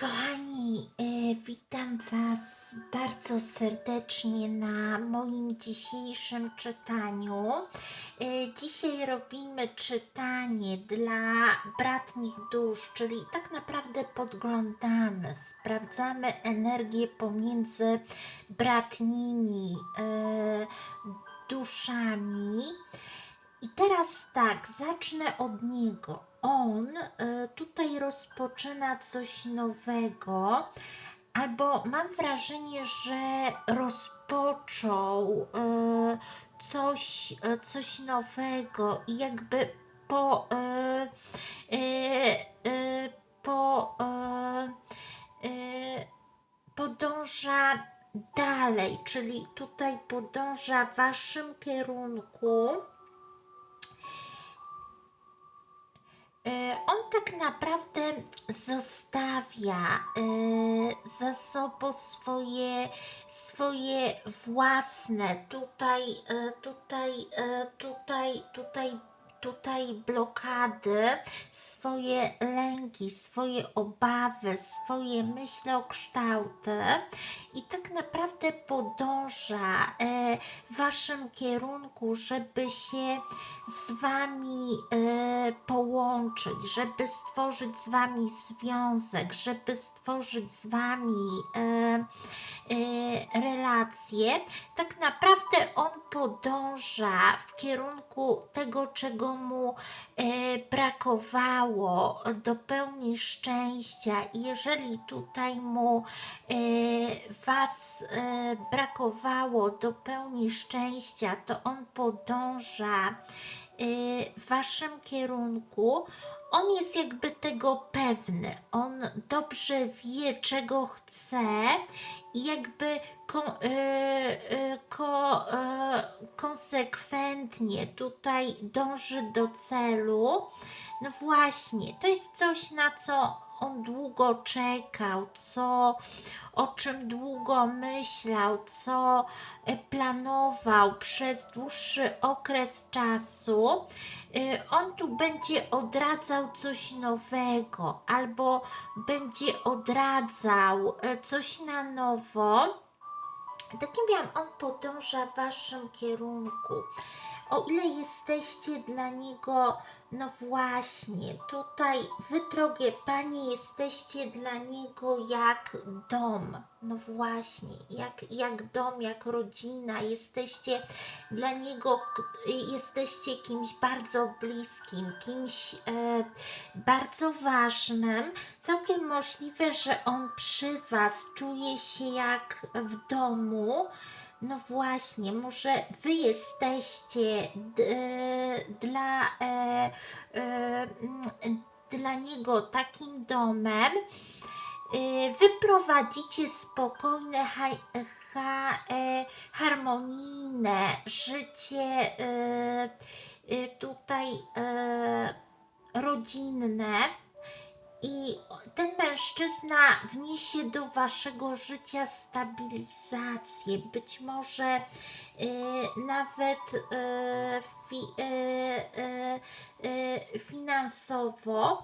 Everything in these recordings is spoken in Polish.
Kochani, e, witam Was bardzo serdecznie na moim dzisiejszym czytaniu. E, dzisiaj robimy czytanie dla bratnich dusz, czyli tak naprawdę podglądamy, sprawdzamy energię pomiędzy bratnimi e, duszami. I teraz tak, zacznę od niego. On e, tutaj rozpoczyna coś nowego, albo mam wrażenie, że rozpoczął e, coś, e, coś nowego i jakby po. Po podąża dalej, czyli tutaj podąża w waszym kierunku. On tak naprawdę zostawia e, za sobą swoje, swoje własne. Tutaj, e, tutaj, e, tutaj, tutaj, tutaj blokady, swoje lęki, swoje obawy, swoje myślokształty i tak naprawdę podąża e, w waszym kierunku, żeby się z wami e, połączyć, żeby stworzyć z wami związek, żeby stworzyć z wami e, relacje. Tak naprawdę on podąża w kierunku tego, czego mu e, brakowało do pełni szczęścia. I jeżeli tutaj mu e, was e, brakowało do pełni szczęścia, to on podąża w waszym kierunku. On jest jakby tego pewny. On dobrze wie, czego chce i jakby e, e, ko, e, konsekwentnie tutaj dąży do celu. No właśnie, to jest coś, na co on długo czekał, co, o czym długo myślał, co e, planował przez dłuższy okres czasu. Y, On tu będzie odradzał coś nowego, albo będzie odradzał e, coś na nowo. Takim miałam, on podąża w waszym kierunku. O ile jesteście dla niego, no właśnie, tutaj wy, drogie panie, jesteście dla niego jak dom. No właśnie, jak, jak dom, jak rodzina, jesteście dla niego, k- jesteście kimś bardzo bliskim, kimś e, bardzo ważnym. Całkiem możliwe, że on przy was czuje się jak w domu. No właśnie, może wy jesteście dla, e, e, dla niego takim domem. E, wy prowadzicie spokojne, ha, ha, e, harmonijne życie e, tutaj e, rodzinne. I ten mężczyzna wniesie do waszego życia stabilizację, być może e, nawet e, fi, e, finansowo.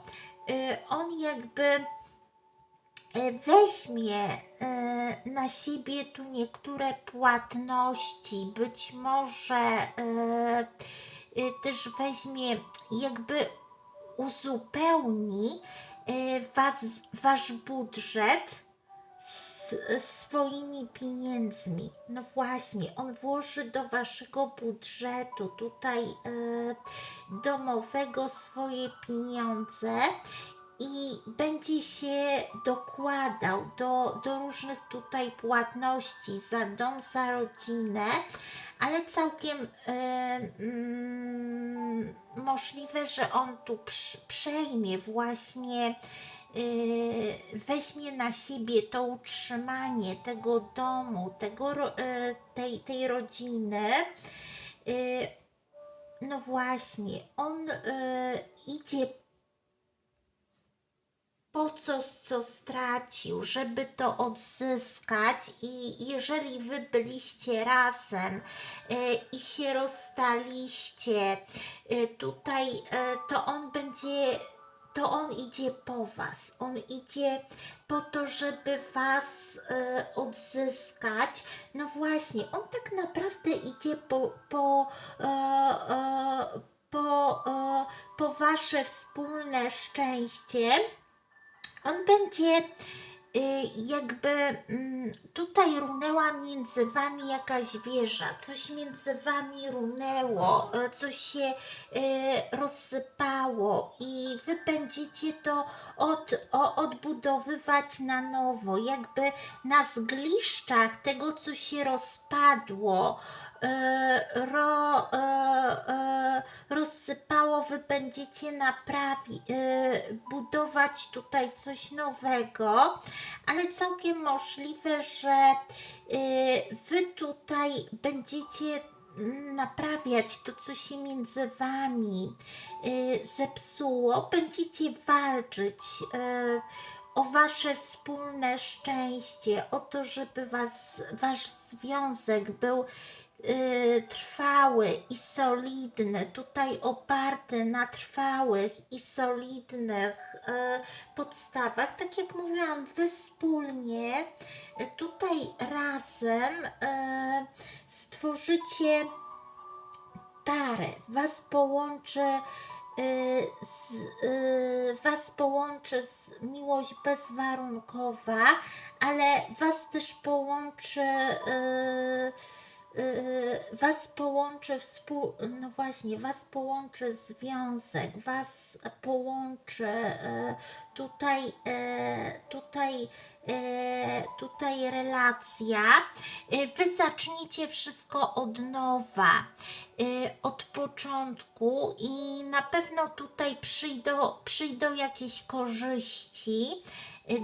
On jakby weźmie na siebie tu niektóre płatności, być może też weźmie, jakby uzupełni was, wasz budżet s, swoimi pieniędzmi. No właśnie, on włoży do waszego budżetu tutaj e, domowego swoje pieniądze i będzie się dokładał do, do różnych tutaj płatności za dom, za rodzinę, ale całkiem e, mm, możliwe, że on tu prz- przejmie właśnie, e, weźmie na siebie to utrzymanie tego domu, tego, e, tej, tej rodziny. No właśnie, on e, idzie po coś, co stracił, żeby to odzyskać i jeżeli wy byliście razem e, i się rozstaliście, e, tutaj e, to on będzie to on idzie po was. On idzie po to, żeby was e, odzyskać. No właśnie, on tak naprawdę idzie po, po, e, e, po, po wasze wspólne szczęście. On będzie y, jakby mm, tutaj runęła między wami jakaś wieża, coś między wami runęło, e, coś się e, rozsypało i wy będziecie to od, odbudowywać na nowo, jakby na zgliszczach tego, co się rozpadło, ro, e, e, rozsypało, wy będziecie naprawi, e, budować tutaj coś nowego, ale całkiem możliwe, że e, wy tutaj będziecie naprawiać to, co się między wami e, zepsuło, będziecie walczyć e, o wasze wspólne szczęście, o to, żeby was, wasz związek był trwały i solidny, tutaj oparty na trwałych i solidnych y, podstawach. Tak jak mówiłam, wspólnie y, tutaj razem y, stworzycie parę. Was połączy y, z, y, Was połączy z miłość bezwarunkowa, ale Was też połączy y, y, Was połączy współ, no właśnie, Was połączy związek, Was połączy y, tutaj, y, tutaj, y, tutaj relacja. Y, Wy zaczniecie wszystko od nowa od początku i na pewno tutaj przyjdą, przyjdą jakieś korzyści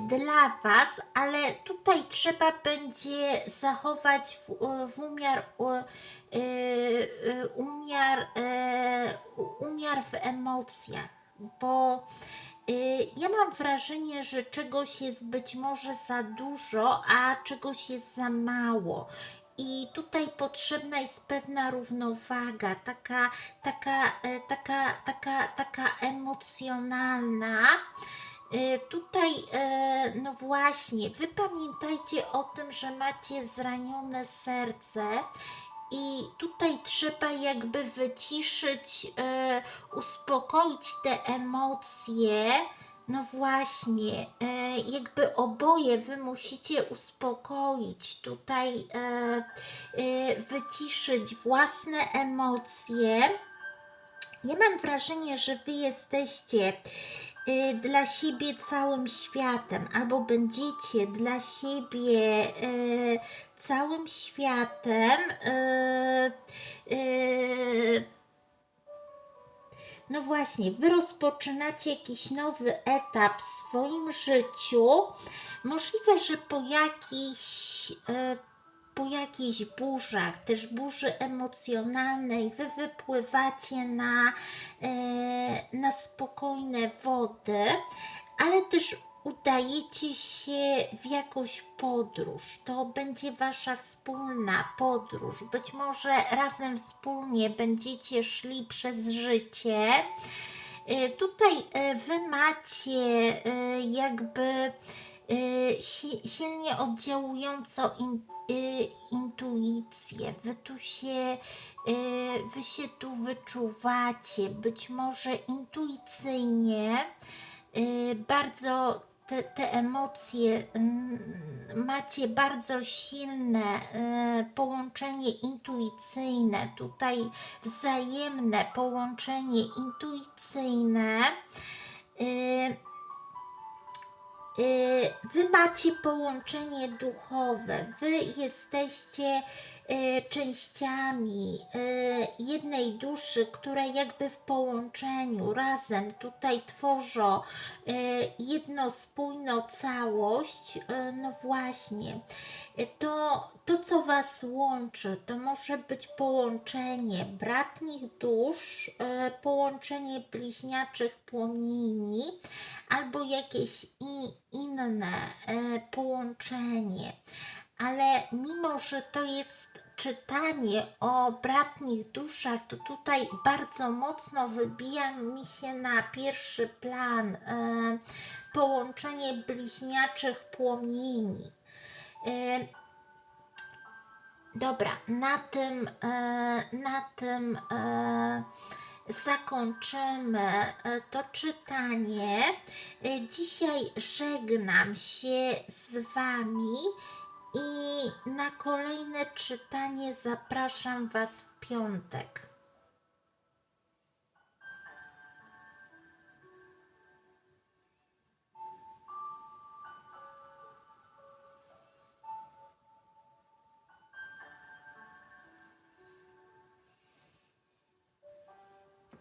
dla Was, ale tutaj trzeba będzie zachować w, w umiar, umiar, umiar w emocjach, bo ja mam wrażenie, że czegoś jest być może za dużo, a czegoś jest za mało. I tutaj potrzebna jest pewna równowaga, taka, taka, e, taka, taka, taka emocjonalna. E, Tutaj, e, no właśnie, wy pamiętajcie o tym, że macie zranione serce i tutaj trzeba jakby wyciszyć, e, uspokoić te emocje. No właśnie, e, jakby oboje wy musicie uspokoić, tutaj e, wyciszyć własne emocje. Ja mam wrażenie, że wy jesteście dla siebie całym światem, albo będziecie dla siebie e, całym światem. E, no właśnie, wy rozpoczynacie jakiś nowy etap w swoim życiu. Możliwe, że po jakichś, po jakichś burzach, też burzy emocjonalnej, wy wypływacie na, e, na spokojne wody, ale też udajecie się w jakąś podróż. To będzie wasza wspólna podróż. Być może razem wspólnie będziecie szli przez życie. E, Tutaj e, wy macie jakby si- silnie oddziałującą in, e, intuicję. Wy tu się, e, wy się tu wyczuwacie, być może intuicyjnie. e, Bardzo te, te emocje mm, macie bardzo silne e, połączenie intuicyjne, tutaj wzajemne połączenie intuicyjne. E, Wy macie połączenie duchowe, wy jesteście częściami e, jednej duszy, które jakby w połączeniu razem tutaj tworzą e, jedno spójną całość. E, No właśnie, E, to, to co Was łączy, to może być połączenie bratnich dusz, e, połączenie bliźniaczych płomieni, albo jakieś inne e, połączenie. Ale mimo, że to jest czytanie o bratnich duszach, to tutaj bardzo mocno wybija mi się na pierwszy plan e, połączenie bliźniaczych płomieni. E, dobra, na tym, e, na tym e, zakończymy e, to czytanie. E, Dzisiaj żegnam się z Wami i na kolejne czytanie zapraszam Was w piątek.